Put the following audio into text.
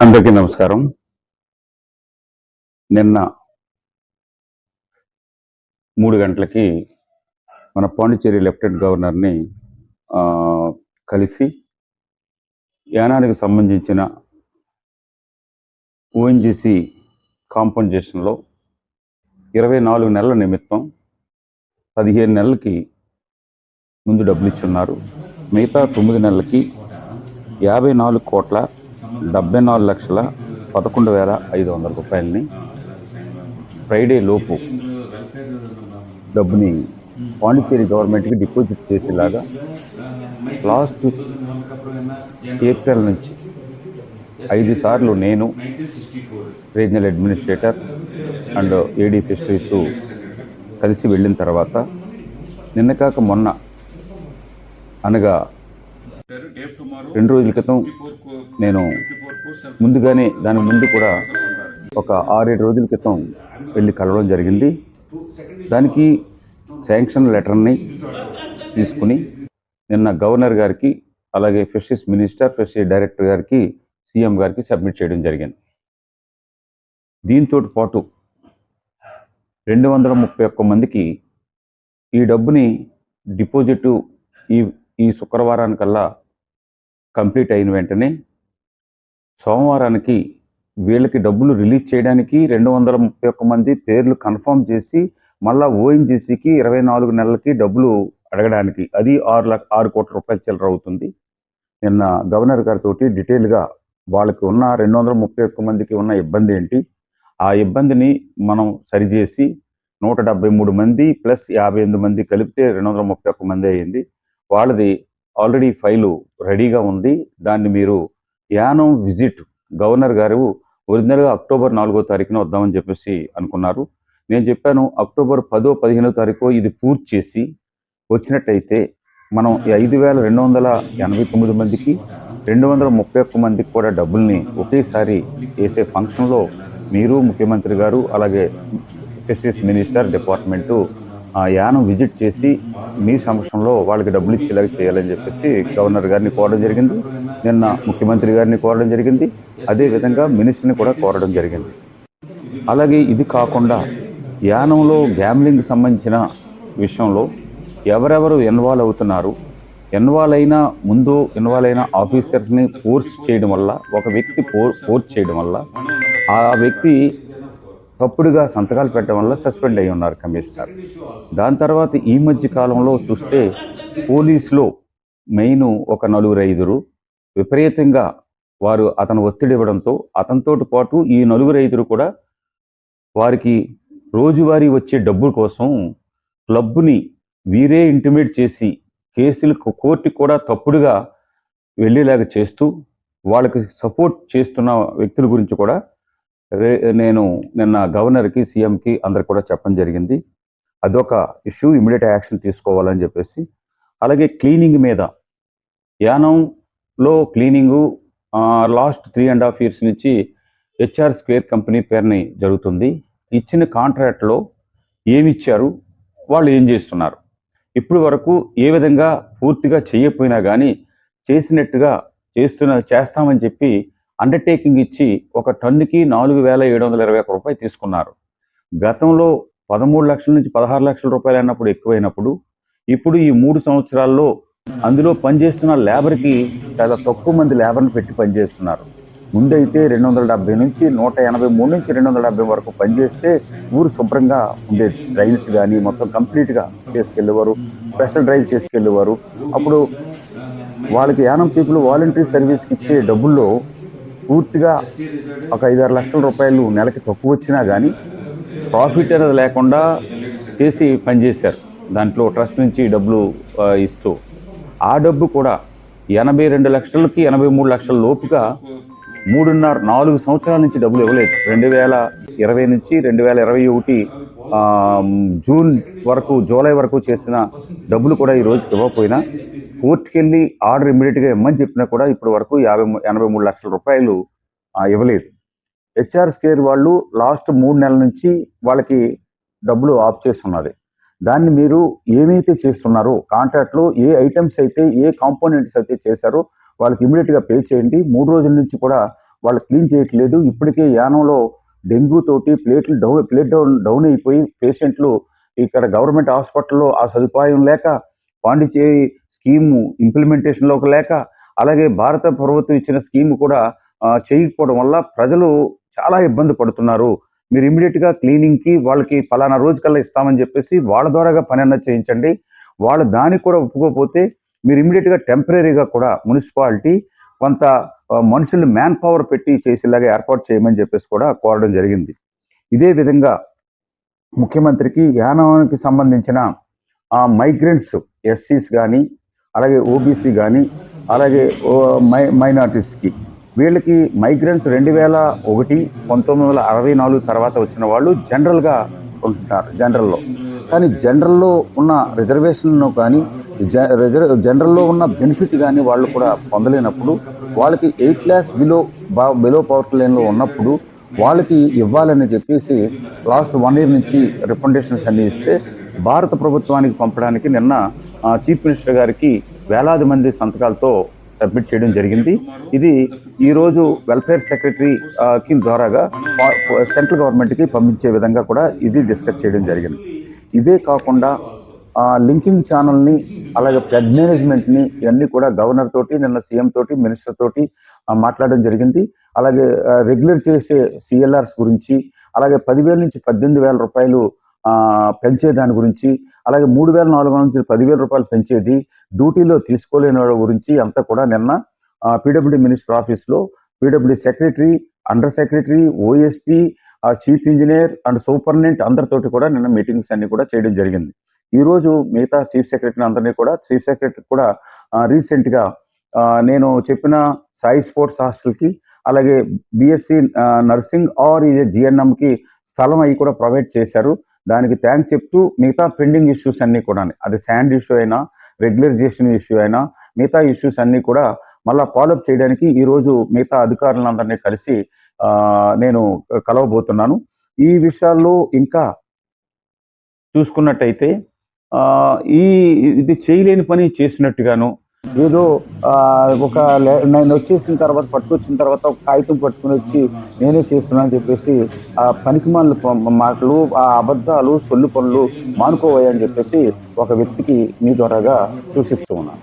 అందరికీ నమస్కారం. నిన్న మూడు గంటలకి మన పాండిచ్చేరి లెఫ్టినెంట్ గవర్నర్ని కలిసి యానానికి సంబంధించిన ఓఎన్జిసి కాంపన్సేషన్లో ఇరవై నాలుగు నెలల నిమిత్తం పదిహేను నెలలకి ముందు డబ్బులు ఇచ్చున్నారు మిగతా తొమ్మిది నెలలకి యాభై నాలుగు కోట్ల డెబ్బై నాలుగు లక్షల పదకొండు వేల ఐదు వందల రూపాయలని ఫ్రైడే లోపు డబ్బుని పాండిచ్చేరి గవర్నమెంట్కి డిపాజిట్ చేసేలాగా లాస్ట్ ఏప్రిల్ నుంచి ఐదు సార్లు నేను regional administrator and AD fisheries కలిసి వెళ్ళిన తర్వాత నిన్న కాక మొన్న అనగా రెండు రోజుల క్రితం నేను ముందుగానే దాని ముందు కూడా ఒక ఆరేడు రోజుల క్రితం వెళ్ళి కలవడం జరిగింది. దానికి శాంక్షన్ లెటర్ని తీసుకుని నిన్న గవర్నర్ గారికి అలాగే ఫిషరీస్ మినిస్టర్ ఫిషరీ డైరెక్టర్ గారికి సీఎం గారికి సబ్మిట్ చేయడం జరిగింది. దీంతో పాటు రెండు వందల ముప్పై ఒక్క మందికి ఈ డబ్బుని డిపాజిట్ ఈ ఈ శుక్రవారానికల్లా కంప్లీట్ అయిన వెంటనే సోమవారానికి వీళ్ళకి డబ్బులు రిలీజ్ చేయడానికి రెండు వందల ముప్పై ఒక్క మంది పేర్లు కన్ఫర్మ్ చేసి మళ్ళా ఓఎన్జీసీకి ఇరవై నాలుగు నెలలకి డబ్బులు అడగడానికి. అది ఆరు లక్ష ఆరు కోట్ల రూపాయల చిల్లర అవుతుంది. నిన్న గవర్నర్ గారితో డీటెయిల్గా వాళ్ళకి ఉన్న రెండు వందల ముప్పై ఒక్క మందికి ఉన్న ఇబ్బంది ఏంటి? ఆ ఇబ్బందిని మనం సరిచేసి నూట డెబ్బై మూడు మంది ప్లస్ యాభై ఎనిమిది మంది కలిపితే రెండు వందల ముప్పై ఒక్క మంది అయ్యింది వాళ్ళది ఆల్రెడీ ఫైలు రెడీగా ఉంది. దాన్ని మీరు యానం విజిట్ గవర్నర్ గారు ఒరిజినల్గా అక్టోబర్ నాలుగో తారీఖున వద్దామని చెప్పేసి అనుకున్నారు. నేను చెప్పాను అక్టోబర్ పదో పదిహేనో తారీఖు ఇది పూర్తి చేసి వచ్చినట్టయితే మనం ఐదు వేల రెండు వందల ఎనభై తొమ్మిది మందికి రెండు వందల ముప్పై ఒక్క మందికి కూడా డబ్బుల్ని ఒకేసారి వేసే ఫంక్షన్లో మీరు ముఖ్యమంత్రి గారు అలాగే ఫిషరీస్ మినిస్టర్ డిపార్ట్మెంటు ఆ యానం విజిట్ చేసి మీ సమక్షంలో వాళ్ళకి డబ్బులు ఇచ్చేలాగా చేయాలని చెప్పేసి గవర్నర్ గారిని కోరడం జరిగింది. నిన్న ముఖ్యమంత్రి గారిని కోరడం జరిగింది. అదేవిధంగా మినిస్టర్ని కూడా కోరడం జరిగింది. అలాగే ఇది కాకుండా యానంలో గ్యామ్లింగ్ సంబంధించిన విషయంలో ఎవరెవరు ఇన్వాల్వ్ అవుతున్నారు ఇన్వాల్వ్ అయిన ముందు ఇన్వాల్వ్ అయిన ఆఫీసర్ని ఫోర్స్ చేయడం వల్ల ఒక వ్యక్తి ఫోర్ ఫోర్స్ చేయడం వల్ల ఆ వ్యక్తి తప్పుడుగా సంతకాలు పెట్టడం వల్ల సస్పెండ్ అయి ఉన్నారు కమిషనర్. దాని తర్వాత ఈ మధ్య కాలంలో చూస్తే పోలీసులో మెయిన్ ఒక నలుగురు ఐదురు విపరీతంగా వారు అతను ఒత్తిడి ఇవ్వడంతో అతనితో పాటు ఈ నలుగురు ఐదురు కూడా వారికి రోజువారీ వచ్చే డబ్బు కోసం క్లబ్ని వీరే ఇంటిమేట్ చేసి కేసులు కోర్టుకి కూడా తప్పుడుగా వెళ్ళేలాగా చేస్తూ వాళ్ళకి సపోర్ట్ చేస్తున్న వ్యక్తుల గురించి కూడా రే నేను నిన్న గవర్నర్కి సీఎంకి అందరికి కూడా చెప్పడం జరిగింది. అదొక ఇష్యూ ఇమీడియట్ యాక్షన్ తీసుకోవాలని చెప్పేసి. అలాగే క్లీనింగ్ మీద. యానంలో cleaning last three and half years నుంచి హెచ్ఆర్ స్క్వేర్ కంపెనీ పేరుని జరుగుతుంది. ఇచ్చిన కాంట్రాక్ట్లో ఏమిచ్చారు? వాళ్ళు ఏం చేస్తున్నారు? ఇప్పుడు వరకు ఏ విధంగా పూర్తిగా చేయకపోయినా కానీ చేసినట్టుగా చేస్తున్న చేస్తామని చెప్పి అండర్టేకింగ్ ఇచ్చి ఒక టన్నుకి నాలుగు వేల ఏడు వందల ఇరవై ఒక్క రూపాయలు తీసుకున్నారు. గతంలో పదమూడు లక్షల నుంచి పదహారు లక్షల రూపాయలు అన్నప్పుడు ఎక్కువైనప్పుడు ఇప్పుడు ఈ మూడు సంవత్సరాల్లో అందులో పనిచేస్తున్న లేబర్కి చాలా తక్కువ మంది లేబర్ని పెట్టి పనిచేస్తున్నారు. ముందైతే రెండు వందల డెబ్బై నుంచి నూట ఎనభై మూడు నుంచి రెండు వందల డెబ్బై వరకు పనిచేస్తే ఊరు శుభ్రంగా ఉండేది డ్రైవ్స్ కానీ మొత్తం కంప్లీట్గా చేసుకెళ్ళేవారు స్పెషల్ డ్రైవ్ చేసుకెళ్ళేవారు. అప్పుడు వాళ్ళకి యానం పీపుల్ వాలంటరీ సర్వీస్కి ఇచ్చే డబ్బుల్లో పూర్తిగా ఒక ఐదారు లక్షల రూపాయలు నెలకి తక్కువ వచ్చినా కానీ ప్రాఫిట్ అనేది లేకుండా చేసి పనిచేశారు. దాంట్లో ట్రస్ట్ నుంచి డబ్బులు ఇస్తూ. ఆ డబ్బు కూడా ఎనభై రెండు లక్షలకి ఎనభై మూడు లక్షల లోపుగా మూడున్నర నాలుగు సంవత్సరాల నుంచి డబ్బులు ఇవ్వలేదు. రెండు వేల ఇరవై నుంచి రెండు వేల ఇరవై ఒకటి జూన్ వరకు జూలై వరకు చేసిన డబ్బులు కూడా ఈ రోజుకి ఇవ్వకపోయినా కోర్టుకి వెళ్ళి ఆర్డర్ ఇమ్మీడియట్గా ఇమ్మని చెప్పినా కూడా ఇప్పటి వరకు యాభై ఎనభై మూడు లక్షల రూపాయలు ఇవ్వలేదు. హెచ్ఆర్ స్కేర్ వాళ్ళు లాస్ట్ మూడు నెలల నుంచి వాళ్ళకి డబ్బులు ఆఫ్ చేస్తున్నది దాన్ని మీరు ఏమైతే చేస్తున్నారో కాంట్రాక్ట్లో ఏ ఐటమ్స్ అయితే ఏ కాంపోనెంట్స్ అయితే చేశారో వాళ్ళకి ఇమీడియట్గా పే చేయండి. మూడు రోజుల నుంచి కూడా వాళ్ళు క్లీన్ చేయట్లేదు. ఇప్పటికే యానంలో డెంగ్యూ తోటి ప్లేట్లు డౌన్ ప్లేట్ డౌన్ డౌన్ అయిపోయి పేషెంట్లు ఇక్కడ గవర్నమెంట్ హాస్పిటల్లో ఆ సదుపాయం లేక పాండిచేరి స్కీము ఇంప్లిమెంటేషన్లోకి లేక అలాగే భారత ప్రభుత్వం ఇచ్చిన స్కీమ్ కూడా చేయకపోవడం వల్ల ప్రజలు చాలా ఇబ్బంది పడుతున్నారు. మీరు ఇమీడియట్గా క్లీనింగ్కి వాళ్ళకి పలానా రోజు కల్లా ఇస్తామని చెప్పేసి వాళ్ళ ద్వారాగా పని అన్నది చేయించండి. వాళ్ళు దానికి కూడా ఒప్పుకోకపోతే మీరు ఇమీడియట్గా టెంపరీగా కూడా మున్సిపాలిటీ కొంత మనుషుల్ని మ్యాన్ పవర్ పెట్టి చేసేలాగా ఏర్పాటు చేయమని చెప్పేసి కూడా కోరడం జరిగింది. ఇదే విధంగా ముఖ్యమంత్రికి యానానికి సంబంధించిన ఆ మైగ్రెంట్స్ ఎస్సీస్ కానీ అలాగే ఓబీసీ కానీ అలాగే మై మైనార్టీస్కి వీళ్ళకి మైగ్రెంట్స్ రెండు వేల ఒకటి పంతొమ్మిది వందల అరవై నాలుగు తర్వాత వచ్చిన వాళ్ళు జనరల్గా ఉంటున్నారు జనరల్లో కానీ జనరల్లో ఉన్న రిజర్వేషన్ను కానీ జ- రిజర్వ్ జనరల్లో ఉన్న బెనిఫిట్ కానీ వాళ్ళు కూడా పొందలేనప్పుడు వాళ్ళకి ఎయిట్ ల్యాక్స్ బిలో బా బిలో పవర్టీ లైన్లో ఉన్నప్పుడు వాళ్ళకి ఇవ్వాలని చెప్పేసి లాస్ట్ వన్ ఇయర్ నుంచి రికమెండేషన్స్ అన్ని ఇస్తే భారత ప్రభుత్వానికి పంపడానికి నిన్న చీఫ్ మినిస్టర్ గారికి వేలాది మంది సంతకాలతో సబ్మిట్ చేయడం జరిగింది. ఇది ఈరోజు వెల్ఫేర్ సెక్రటరీ ఆ, ద్వారాగా సెంట్రల్ గవర్నమెంట్కి పంపించే విధంగా కూడా ఇది డిస్కస్ చేయడం జరిగింది. ఇదే కాకుండా ఆ, లింకింగ్ ఛానల్ని అలాగే పెడ్ మేనేజ్మెంట్ని ఇవన్నీ కూడా గవర్నర్ తోటి నిన్న సీఎం తోటి మినిస్టర్ తోటి మాట్లాడడం జరిగింది. అలాగే రెగ్యులర్ చేసే సిఎల్ఆర్స్ గురించి అలాగే పదివేల నుంచి పద్దెనిమిది వేల రూపాయలు పెంచే దాని గురించి అలాగే మూడు వేల నాలుగు వందల నుంచి పదివేల రూపాయలు పెంచేది డ్యూటీలో తీసుకోలేని వాళ్ళ గురించి అంతా కూడా నిన్న పీడబ్ల్యూడి మినిస్టర్ ఆఫీస్లో PWD secretary under secretary OSD ఆ చీఫ్ ఇంజనీర్ అండ్ సూపరింటెండెంట్ అందరితోటి కూడా నిన్న మీటింగ్స్ అన్ని కూడా చేయడం జరిగింది. ఈ రోజు మిగతా చీఫ్ సెక్రటరీ అందరినీ కూడా చీఫ్ సెక్రటరీ కూడా రీసెంట్గా నేను చెప్పిన సాయి స్పోర్ట్స్ హాస్టల్కి అలాగే బిఎస్సి నర్సింగ్ ఆర్ ఈ జిఎన్ఎంకి స్థలం అవి కూడా ప్రొవైడ్ చేశారు. దానికి థ్యాంక్స్ చెప్తూ మిగతా పెండింగ్ ఇష్యూస్ అన్నీ కూడా అది శాండ్ ఇష్యూ అయినా రెగ్యులరైజేషన్ ఇష్యూ అయినా మిగతా ఇష్యూస్ అన్నీ కూడా మళ్ళీ ఫాలోఅప్ చేయడానికి ఈ రోజు మిగతా అధికారులందరినీ కలిసి నేను కలవబోతున్నాను. ఈ విషయాల్లో ఇంకా చూసుకున్నట్టయితే ఈ ఇది చేయలేని పని చేసినట్టుగాను ఏదో ఒక లే- నేను వచ్చేసిన తర్వాత పట్టుకొచ్చిన తర్వాత ఒక కాగితం పట్టుకుని వచ్చి నేనే చేస్తున్నాను అని చెప్పేసి ఆ పనికి మాటలు ఆ అబద్ధాలు సొల్లు పనులు మానుకోవాయని చెప్పేసి ఒక వ్యక్తికి మీ ద్వారాగా సూచిస్తూ ఉన్నాను.